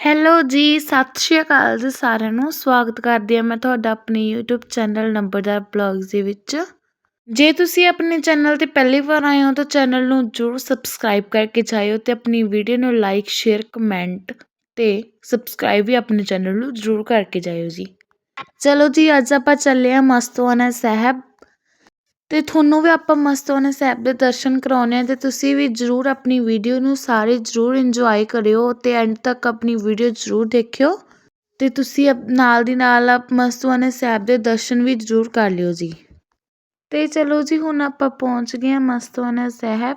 Hello ਜੀ, ਸਤਿ ਸ਼੍ਰੀ ਅਕਾਲ ਜੀ ਸਾਰਿਆਂ ਨੂੰ। ਸਵਾਗਤ ਕਰਦੀ ਹਾਂ ਮੈਂ ਤੁਹਾਡਾ ਆਪਣੇ YouTube ਚੈਨਲ ਨੰਬਰਦਾਰ ਬਲੌਗਸ ਦੇ ਵਿੱਚ। ਜੇ ਤੁਸੀਂ ਆਪਣੇ ਚੈਨਲ ਤੇ ਪਹਿਲੀ ਵਾਰ ਆਏ ਹੋ ਤਾਂ ਚੈਨਲ ਨੂੰ ਜਰੂਰ ਸਬਸਕ੍ਰਾਈਬ ਕਰਕੇ ਜਾਇਓ ਤੇ ਆਪਣੀ ਵੀਡੀਓ ਨੂੰ ਲਾਈਕ ਸ਼ੇਅਰ ਕਮੈਂਟ ਤੇ ਸਬਸਕ੍ਰਾਈਬ ਵੀ ਆਪਣੇ ਚੈਨਲ ਨੂੰ ਜਰੂਰ ਕਰਕੇ ਜਾਇਓ ਜੀ। ਚਲੋ ਜੀ, ਅੱਜ ਆਪਾਂ ਚੱਲੇ ਆ ਮਸਤੋਆਨਾ ਸਾਹਿਬ ਅਤੇ ਤੁਹਾਨੂੰ ਵੀ ਆਪਾਂ ਮਸਤੋਆਨਾ ਸਾਹਿਬ ਦੇ ਦਰਸ਼ਨ ਕਰਾਉਣੇ ਹਾਂ ਅਤੇ ਤੁਸੀਂ ਵੀ ਜਰੂਰ ਆਪਣੀ ਵੀਡੀਓ ਨੂੰ ਸਾਰੇ ਜਰੂਰ ਇੰਜੋਏ ਕਰਿਓ ਅਤੇ ਐਂਡ ਤੱਕ ਆਪਣੀ ਵੀਡੀਓ ਜਰੂਰ ਦੇਖਿਓ ਅਤੇ ਤੁਸੀਂ ਅਪ- ਨਾਲ ਦੀ ਨਾਲ ਆਪ ਮਸਤੋਆਨਾ ਸਾਹਿਬ ਦੇ ਦਰਸ਼ਨ ਵੀ ਜਰੂਰ ਕਰ ਲਿਓ ਜੀ। ਅਤੇ ਚਲੋ ਜੀ ਹੁਣ ਆਪਾਂ ਪਹੁੰਚ ਗਏ ਹਾਂ ਮਸਤੋਆਨਾ ਸਾਹਿਬ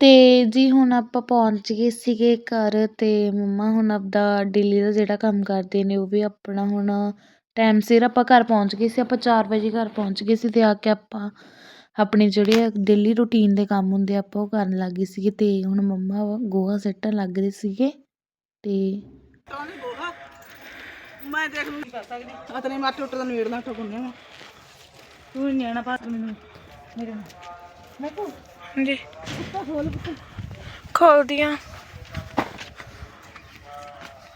ਤੇ ਜੀ ਹੁਣ ਆਪਾਂ ਪਹੁੰਚ ਗਏ ਸੀਗੇ ਘਰ ਤੇ ਮੰਮਾ ਹੁਣ ਆਪਦਾ ਡੇਲੀ ਦਾ ਜਿਹੜਾ ਕੰਮ ਕਰਦੇ ਨੇ ਉਹ ਵੀ ਆਪਣਾ ਹੁਣ ਟਾਈਮ ਸਿਰ ਆਪਾਂ ਘਰ ਪਹੁੰਚ ਗਏ ਸੀ, ਆਪਾਂ 4 ਵਜੇ ਘਰ ਪਹੁੰਚ ਗਏ ਸੀ ਤੇ ਆ ਕੇ ਆਪਾਂ ਆਪਣੇ ਜਿਹੜੇ ਡੇਲੀ ਰੂਟੀਨ ਦੇ ਕੰਮ ਹੁੰਦੇ ਆ ਆਪਾਂ ਉਹ ਕਰਨ ਲੱਗ ਗਏ ਸੀਗੇ ਤੇ ਹੁਣ ਮੰਮਾ ਗੋਹਾ ਸਿੱਟਣ ਲੱਗ ਰਹੇ ਸੀਗੇ ਤੇ ਮੈਂ ਦੇਖ ਲੂੰ ਕਰ ਸਕਦੀ। ਆ ਤਨੇ ਮੈਂ ਟੁੱਟ ਦਾ ਨੇੜ ਨਾ ਠੋਕੁੰਨੇ ਮੈਂ। ਤੂੰ ਨਿਆਣਾ ਪਾਸ ਮੈਨੂੰ ਮੇਰੇ ਨਾਲ। ਮੈਂ ਕੋ ਜੀ ਖੋਲਦੀਆਂ।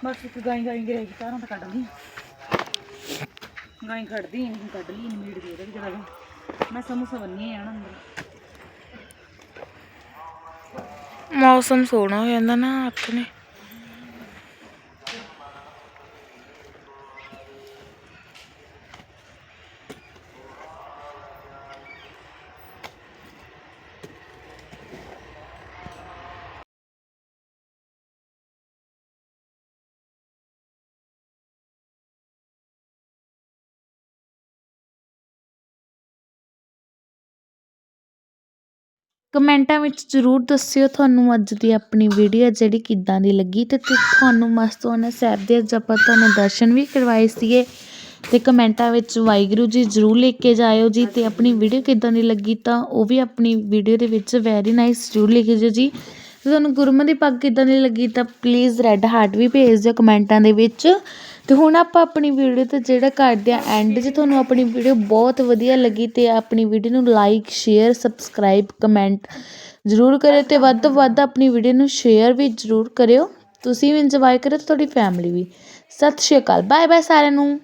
ਬਸ ਇੱਕ ਗਾਈ ਗਾਈ ਤਾਰਾਂ ਤਾਂ ਕੱਢ ਲਈ ਗਾਈ ਕੱਢਦੀ ਨਹੀਂ ਕੱਢ ਲਈ ਨੀੜ ਦੇ ਦੇ ਜਰਾ ਮੈਂ ਸਮੋਸਾ ਬੰਨੀ ਆ ਨਾ ਅੰਦਰ। ਮੌਸਮ ਸੋਹਣਾ ਹੋ ਜਾਂਦਾ ਨਾ ਆਪਣੇ। ਕਮੈਂਟਾਂ ਵਿੱਚ ਜ਼ਰੂਰ ਦੱਸਿਓ ਤੁਹਾਨੂੰ ਅੱਜ ਦੀ ਆਪਣੀ ਵੀਡੀਓ ਜਿਹੜੀ ਕਿੱਦਾਂ ਦੀ ਲੱਗੀ ਤੇ ਤੁਹਾਨੂੰ ਮਸਤ ਮਸਤੋਨਾ ਸਾਹਿਬ ਦੇ ਅੱਜ ਆਪਾਂ ਤੁਹਾਨੂੰ ਦਰਸ਼ਨ ਵੀ ਕਰਵਾਏ ਸੀਗੇ ਤੇ ਕਮੈਂਟਾਂ ਵਿੱਚ ਵਾਹਿਗੁਰੂ ਜੀ ਜ਼ਰੂਰ ਲਿਖ ਕੇ ਜਾਇਓ ਜੀ ਤੇ ਆਪਣੀ ਵੀਡੀਓ ਕਿੱਦਾਂ ਦੀ ਲੱਗੀ ਤਾਂ ਉਹ ਵੀ ਆਪਣੀ ਵੀਡੀਓ ਦੇ ਵਿੱਚ ਵੈਰੀ ਨਾਈਸ ਜ਼ਰੂਰ ਲਿਖ ਦਿਓ ਜੀ ਤੇ ਤੁਹਾਨੂੰ ਗੁਰਮਨ ਦੀ ਪੱਗ ਕਿੱਦਾਂ ਦੀ ਲੱਗੀ ਤਾਂ ਪਲੀਜ਼ ਰੈੱਡ ਹਾਰਟ ਵੀ ਭੇਜ ਦਿਓ ਕਮੈਂਟਾਂ ਦੇ ਵਿੱਚ। ਅਤੇ ਹੁਣ ਆਪਾਂ ਆਪਣੀ ਵੀਡੀਓ ਤੇ ਜਿਹੜਾ ਕਰਦੇ ਆ ਐਂਡ ਜੇ ਤੁਹਾਨੂੰ ਆਪਣੀ ਵੀਡੀਓ ਬਹੁਤ ਵਧੀਆ ਲੱਗੀ ਅਤੇ ਆਪਣੀ ਵੀਡੀਓ ਨੂੰ ਲਾਈਕ ਸ਼ੇਅਰ ਸਬਸਕ੍ਰਾਈਬ ਕਮੈਂਟ ਜ਼ਰੂਰ ਕਰਿਓ ਅਤੇ ਵੱਧ ਤੋਂ ਵੱਧ ਆਪਣੀ ਵੀਡੀਓ ਨੂੰ ਸ਼ੇਅਰ ਵੀ ਜ਼ਰੂਰ ਕਰਿਓ। ਤੁਸੀਂ ਵੀ ਇੰਜੋਏ ਕਰਿਓ ਅਤੇ ਤੁਹਾਡੀ ਫੈਮਿਲੀ ਵੀ। ਸਤਿ ਸ਼੍ਰੀ ਅਕਾਲ। ਬਾਏ ਬਾਏ ਸਾਰਿਆਂ ਨੂੰ।